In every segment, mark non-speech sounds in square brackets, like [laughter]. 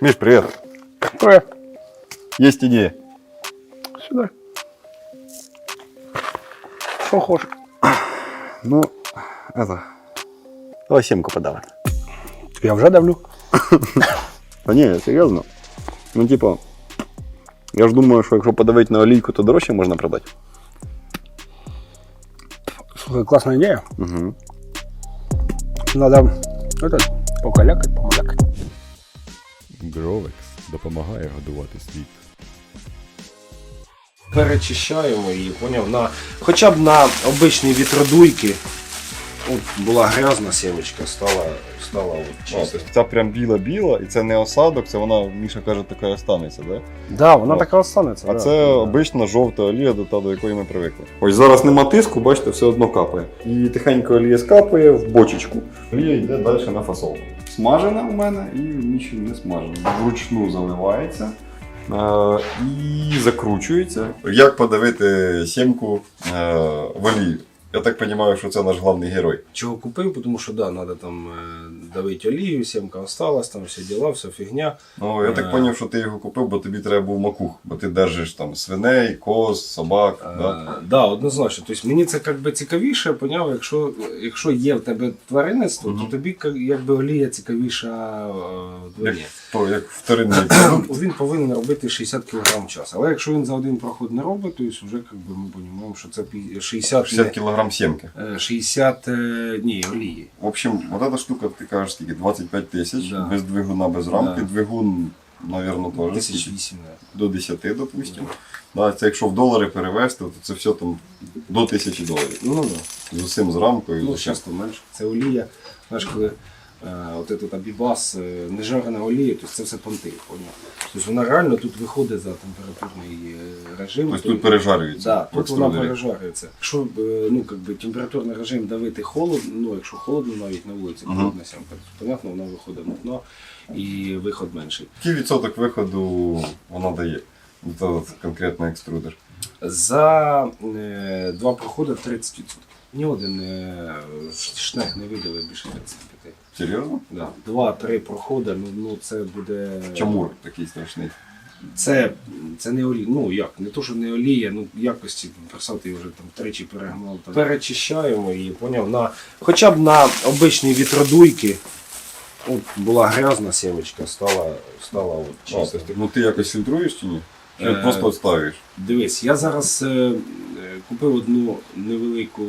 Миш, привет. Привет. Есть идея. Сюда. Що хочеш? Ну, это... Давай семку подавай. Я вже давлю. [laughs] Та ні, серйозно. Ну, типа, я ж думаю, що якщо подавити на олійку, то дорожче можна продати. Слухай, класна ідея. Угу. Надо этот, покалякать, помалякать. Гровекс допомагає годувати світ. перечищаємо її, поняв, на, хоча б на обичні вітродуйки. От була грязна сімечка, стала, стала от чиста. Ця прям біла-біла, і це не осадок, це вона, Міша каже, така і останеться, да? Да, вона така останеться. А да. це обична жовта олія, до та, до якої ми привикли. Ось зараз нема тиску, бачите, все одно капає. І тихенько олія скапає в бочечку. Олія йде далі на фасовку. Смажена у мене і нічого не смажена. Вручну заливається. е, І закручується. Як подавити сімку е, в олію? Я так розумію, що це наш головний герой. Чого купив, тому що да, треба там е, давити олію, сімка осталась, там всі діла, все фігня. Ну, я так Е. зрозумів, що ти його купив, бо тобі треба був макух, бо ти держиш там свиней, коз, собак. Е, Да? да, однозначно. Тобто мені це якби цікавіше, поняв, якщо, якщо є в тебе тваринництво, то тобі як- якби олія цікавіша е, Як, то, як вторинний продукт. Він повинен робити 60 кг в час. Але якщо він за один проход не робить, то вже як би, ми розуміємо, що це 60, 60 не- кілограм сімки. е, 60 е, ні, олії. В общем, вот эта штука, ти кажеш, скільки 25 тисяч, Да. без двигуна, без рамки. Да. Двигун, мабуть, теж 1008. до 10, допустимо. Да, це якщо в долари перевести, то це все там до 1000 доларів. Ну да. З усім з рамкою. Ну, часто менше. Це олія. Знаєш, коли от этот абібас, е, не жарена то це все понти. Тобто вона реально тут виходить за температурний е, режим. Тобто тут пережарюється. Да, тут вона пережарюється. Якщо е, ну, как би, температурний режим давити холодно, ну якщо холодно навіть на вулиці, холодна сямка, то понятно, вона виходить мутно і виход менший. Який відсоток виходу вона дає? Це конкретно екструдер. За е, два проходи 30%. Ні один е, шнек не видали більше 35%. Серйозно? Да. Два-три проходи, ну, ну це буде. Чамур такий страшний. Це, це не олія. Ну як, не то, що не олія, ну якості просати вже там тричі перегнав. Там. Перечищаємо її, поняв, на, хоча б на обичні вітродуйки. От була грязна сімечка, стала, стала от чиста. ну ти якось фільтруєш чи ні? Чи Е, просто відставиш? Дивись, я зараз е, купив одну невелику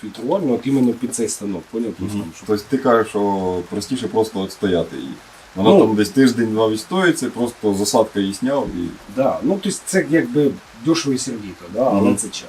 фільтрувальну, от іменно під цей станок, поняв? Тобто, там, щоб Тобто ти кажеш, що простіше просто відстояти її. Вона Ну. там десь тиждень-два відстоїться, просто засадка її сняв і. Да, ну тобто це якби дешево і сердито, да, але Мгм. це час.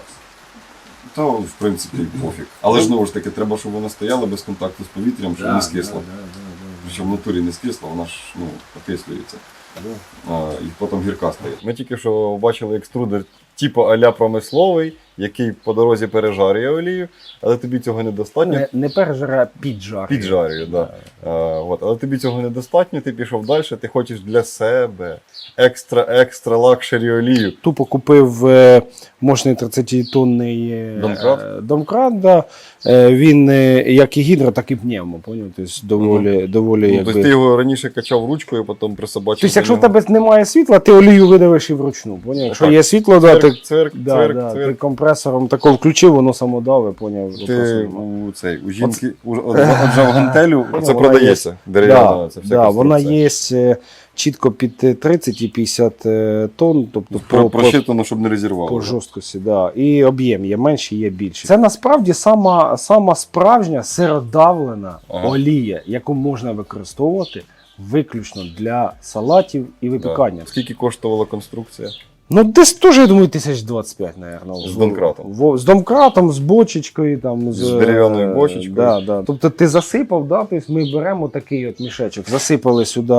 То, в принципі, пофіг. Але ж знову ж таки, треба, щоб вона стояла без контакту з повітрям, щоб не скисла. Да, да, да, да, Причому в натурі не скисла, вона ж ну, окислюється. да. А, і потім гірка стає. Ми тільки що бачили екструдер типу а-ля промисловий, який по дорозі пережарює олію, але тобі цього недостатньо. Не, не пережаре, а піджарює. Піджарює, да. А, от. Але тобі цього недостатньо, ти пішов далі, ти хочеш для себе екстра-екстра лакшері олію. Тупо купив е, мощний 30-тонний е, Домкрат? е, домкрат да. Е, він е, як і гідро, так і пневмо, поняв? Тобто доволі, доволі Ну, якби... тобто ти його раніше качав ручкою, потім присобачив. Тобто, якщо в тебе немає світла, ти олію видавиш і вручну. Поняв? Якщо є світло, да, ти, цвирк, да, цвирк, да, ти цвирк. Компресором тако включив, воно само даве, поняв. Ти у цей у жінки у [laughs] гантелю це продається. Дерев'яна Да, це вся да, вона є е, чітко під е, 30 і 50 е, тонн, тобто Про, по, просчитано, щоб не розірвало. по жорсткості, да. і об'єм є менший, є більший. Це насправді сама, сама справжня сиродавлена Ага. олія, яку можна використовувати виключно для салатів і Да. випікання. Скільки коштувала конструкція? Ну, десь теж, я думаю, тисяч 25, наверное. З домкратом. Во- З домкратом, з бочечкою, там, з, З дерев'яною е, бочечкою. Да, да. Тобто ти засипав, да, тобто ми беремо такий от мішечок, засипали сюди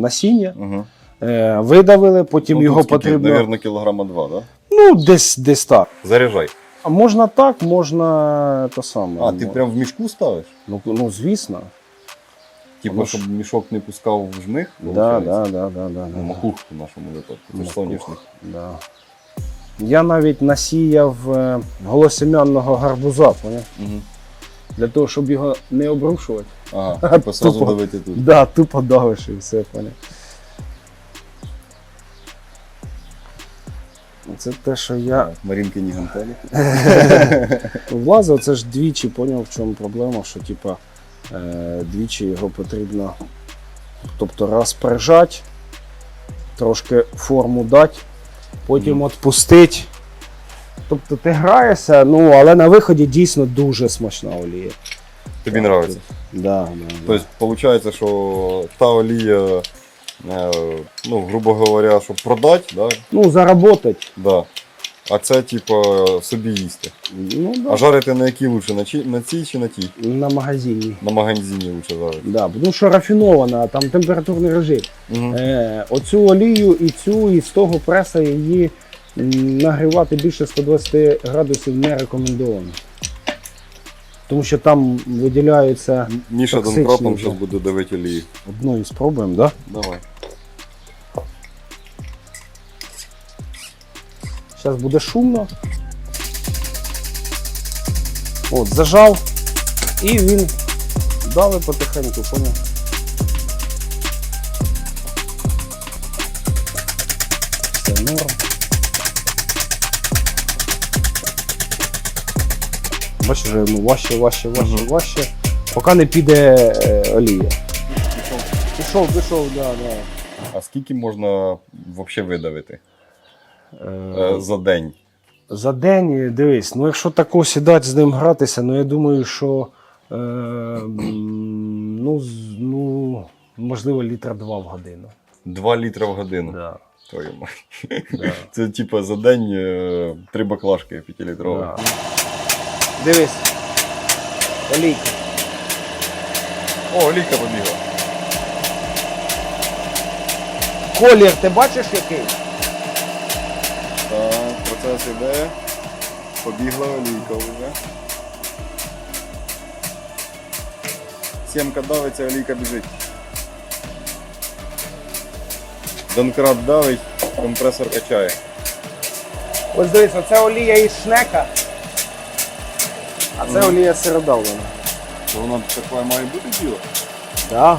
насіння, Угу. е, видавили, потім його потрібно. Наверно, кілограма два, да? Ну, десь, десь так. Заряджай. А можна так, можна те саме. А, ти Ну, прям в мішку ставиш? ну, ну, звісно. Типу, щоб мішок не пускав в жмих, да, да, да, да, да, ну, макухту в нашому випадку. Це ж. Да. Я навіть насіяв е, голосім'янного гарбуза, поняв? Угу. Для того, щоб його не обрушувати. Ага, [laughs] типу сразу давити тут. Так, да, тупо давиш і все, поняв. Це те, що я. Марінки не гантелі. [laughs] Влазив, це ж двічі, поняв, в чому проблема, що типа двічі його потрібно. Тобто раз прижати, трошки форму дати, потім відпустити. Тобто ти граєшся, ну але на виході дійсно дуже смачна олія. Тобі подобається. Да, да. Тобто, виходить, що та олія, е, ну, грубо говоря, щоб продати, да, Ну, заработать. да. А це, типа, собі їсти. Ну, да. А жарити на якій лучше? На, чи, на цій чи на тій? На магазині. На магазині лучше жарити. Да, тому що рафінована, там температурний режим. Угу. Е, оцю олію і цю, і з того преса її нагрівати більше 120 градусів не рекомендовано. Тому що там виділяються Міша Токсичні, зараз буде давити олію. одною спробуємо, да? Давай. Зараз буде шумно. От, зажав, і він давить потихеньку, поняв? Все норм. Бачиш, вже ну, важче, важче, важче, важче. Поки не піде е, олія. Пішов, пішов, да, да. А скільки можна взагалі видавити Е, е, за день? За день, дивись, ну якщо тако сідати з ним гратися, ну я думаю, що е, ну, ну, можливо, літра два в годину. 2 літри в годину. Да, Твою мать. да, [laughs] Це типа за день е, три баклажки 5-літрові. да. Дивись. Олійка. О, олійка побігла. Колір, ти бачиш який? Так, іде. Побігла олійка вже. Сімка давиться, олійка біжить. Донкрат давить, компресор качає. Ось дивись, оце олія із шнека, а це олія сиродавлена. То вона така має бути діло. Да.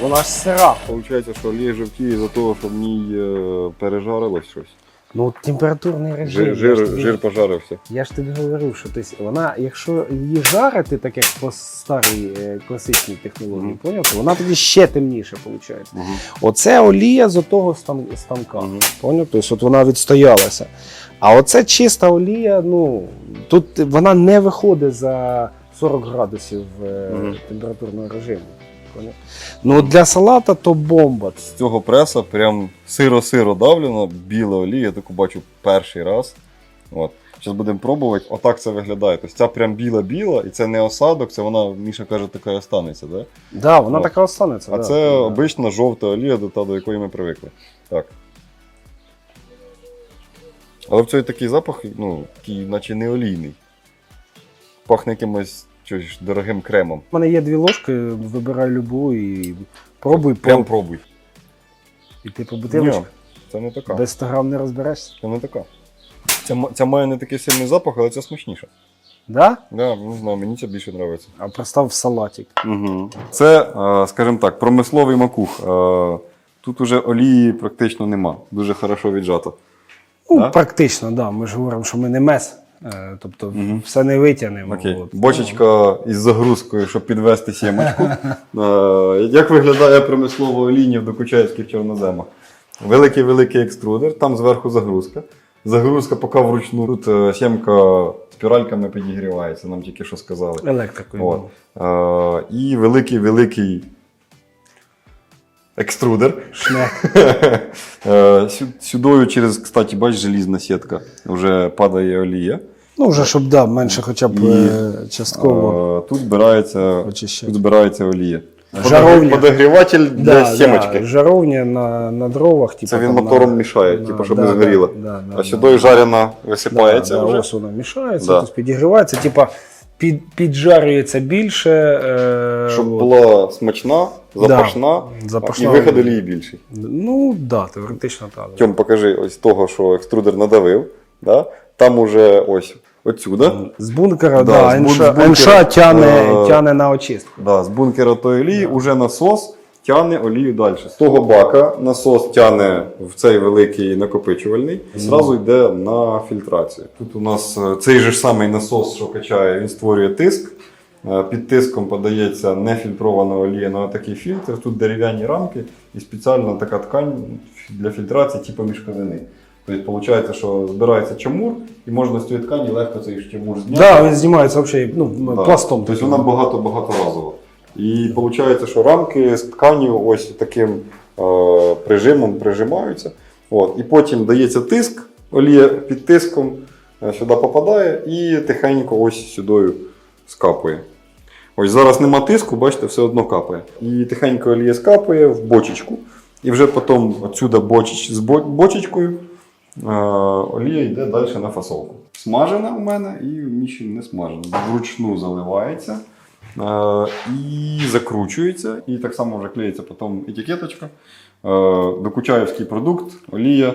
Вона ж сира. Получається, що олія жовтіє за того, що в ній е, пережарилось щось. Ну, температурний режим. Жир, я ж жир, тобі- жир пожарився. Я ж тобі говорив, що ти, вона, якщо її жарити, так як по старій е, класичній технології, Мгм. поняв, то вона тоді ще темніше виходить. Угу. Оце олія з отого стан, станка. Мгм. Поняв? Тобто от вона відстоялася. А оце чиста олія, ну тут вона не виходить за 40 градусів е, Мгм. температурного режиму. Поняв? Ну для салата то бомба. З цього преса прям сиро-сиро давлено, біла олія, я таку бачу перший раз. От. Зараз будемо пробувати. Отак це виглядає. Тобто ця прям біла-біла, і це не осадок, це вона, Міша каже, така і останеться. Да? Да, вона О. така останеться. А да, це да. обична жовта олія, до та, до якої ми привикли. Так. Але в цій такий запах, ну, такий, наче не олійний. Пахне якимось чогось дорогим кремом. У мене є дві ложки, вибирай любу і пробуй, Прям пробуй. і ти по бутилочку. Ні, це не така. Без 100 грам не розберешся. Це не така. Ця, ця має не такий сильний запах, але ця смачніша. Да? Да, не знаю, мені це більше подобається. А простав салатик. Угу. Це, е, скажімо так, промисловий макух. Е, Тут уже олії практично нема. Дуже хорошо віджато. Ну, Да? практично, да. Ми ж говоримо, що ми не мес. Е, Тобто Мгм. все не витягнемо. Окей. От. Бочечка із загрузкою, щоб підвести сімочку. [laughs] Е, Як виглядає промислова олійня в докучаївських чорноземах? Великий-великий екструдер, там зверху загрузка. Загрузка поки вручну. Тут е, сімка спіральками підігрівається, нам тільки що сказали. Електрикою. От. Е, І великий-великий екструдер. Шнек. [laughs] Е, Сюдою через, кстати, бач, желізна сітка. Вже падає олія. Ну, вже щоб да, менше хоча б І, е, частково Е, Тут збирається, очищати. тут збирається олія. Жаровня. Подогріватель для Да, сімочки. да, жаровня на, на дровах. Типу, Це він там мотором на- мішає, на- типу, щоб да, не згоріло. Да, да, А да, сюди жарена висипається да, да, вже. Ось воно мішається, Да. підігрівається, типа під, піджарюється більше. Е, Щоб от. була смачна, запашна, запашна і виход олія. олії. Ну, так, да, теоретично так. Да. Тьом, покажи ось того, що екструдер надавив. Да? Там уже ось отсюда. З бункера, Да, да, з бун- енша, з бункера. енша тяне, Е, тяне на очистку. Да, з бункера тої олії уже насос тягне олію далі. З того бака насос тягне в цей великий накопичувальний і зразу йде на фільтрацію. Тут у нас е, цей же ж самий насос, що качає, він створює тиск. Е, Під тиском подається нефільтрована олія на такий фільтр. Тут дерев'яні рамки і спеціальна така ткань для фільтрації, типу мішковини. Тобто, виходить, що збирається чамур, і можна з цієї ткані легко цей чамур зняти. Да, він знімається взагалі ну, Да. пластом. Тобто вона багато-багаторазова. І виходить, що рамки з тканю ось таким е, прижимом прижимаються. От. І потім дається тиск, олія під тиском е, сюди попадає і тихенько ось сюди скапує. Ось зараз нема тиску, бачите, все одно капає. І тихенько олія скапує в бочечку. І вже потім отсюди бочеч, з бочечкою е, олія йде далі на фасовку. Смажена у мене і Міші не смажена. Вручну заливається е, і закручується. І так само вже клеїться потім етикеточка. Е, докучаєвський продукт, олія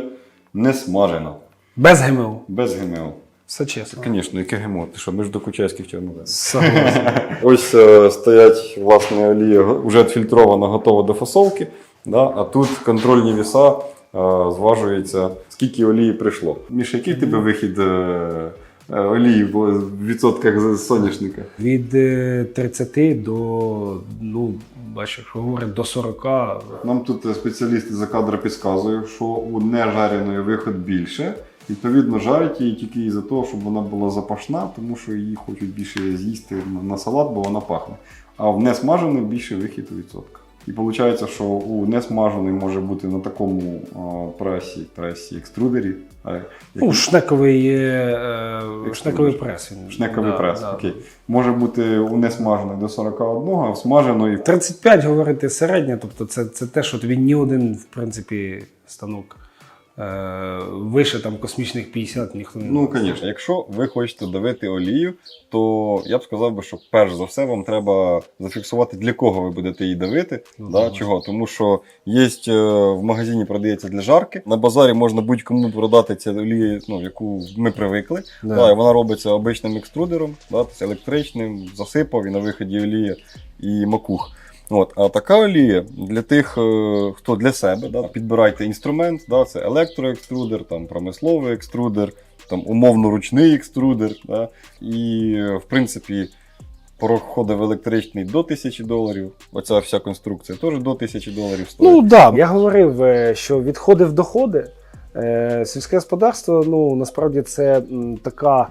не смажена, Без ГМО. без ГМО. Все чесно. Звісно, яке ГМО? Ти що, ми ж докучаєвських чернових. Согласен. [laughs] Ось е, стоять власне олія вже відфільтрована, готова до фасовки. Да? А тут контрольні віса е, зважується, скільки олії прийшло. Міша, який тебе вихід е, е, олії в відсотках з соняшника? Від е, 30 до, ну, бачиш, говорить, до 40. Нам тут е, спеціалісти за кадри підказують, що у нежареної виход більше. Відповідно, жарять її тільки із-за того, щоб вона була запашна, тому що її хочуть більше з'їсти на- салат, бо вона пахне. А в несмаженої більше вихід у відсотках. І виходить, що у несмаженої може бути на такому а, пресі, пресі екструдері. А, як- Ну, шнековий, е, е, шнековий прес. Шнековий Да, прес. да. Окей. Може бути у несмаженої до 41, а в смаженої 35 говорити середнє, тобто це, це те, що тобі ні один, в принципі, станок вище там космічних 50 ніхто не Ну, звісно, якщо ви хочете давити олію, то я б сказав би, що перш за все вам треба зафіксувати, для кого ви будете її давити. Ну, да, чого? Тому що є в магазині продається для жарки. На базарі можна будь-кому продати цю олію, ну, яку ми привикли. Да. Да. і вона робиться обичним екструдером, да, тобто електричним, засипав і на виході олія і макух. От, а така олія для тих, е, хто для себе, да, підбирайте інструмент, да, це електроекструдер, там, промисловий екструдер, там, умовно ручний екструдер. Да, і, в принципі, проходить в електричний до 1000 доларів. Оця вся конструкція теж до 1000 доларів стоїть. Ну да. я говорив, е, що відходи в доходи. Е, Сільське господарство, ну насправді це така,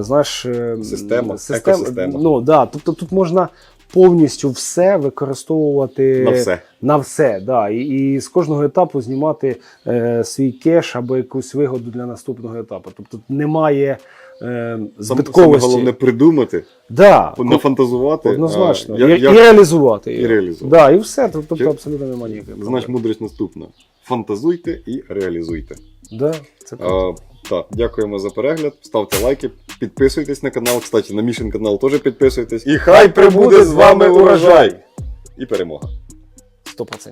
знаєш, Система, екосистема. Ну да, тобто тут можна повністю все використовувати на все. на все. Да. І, і з кожного етапу знімати е, свій кеш або якусь вигоду для наступного етапу. Тобто немає е, збитковості. Саме головне придумати, да, нафантазувати. однозначно. а, як- і, як- і реалізувати. і реалізувати. Да, і все. Тобто Чи- абсолютно немає ніякої. Значить, мудрість наступна: фантазуйте і реалізуйте. Да, це правда. Так, дякуємо за перегляд. Ставте лайки, підписуйтесь на канал. Кстати, на Мішин канал теж підписуйтесь. І хай прибуде з вами урожай! І перемога! 100%.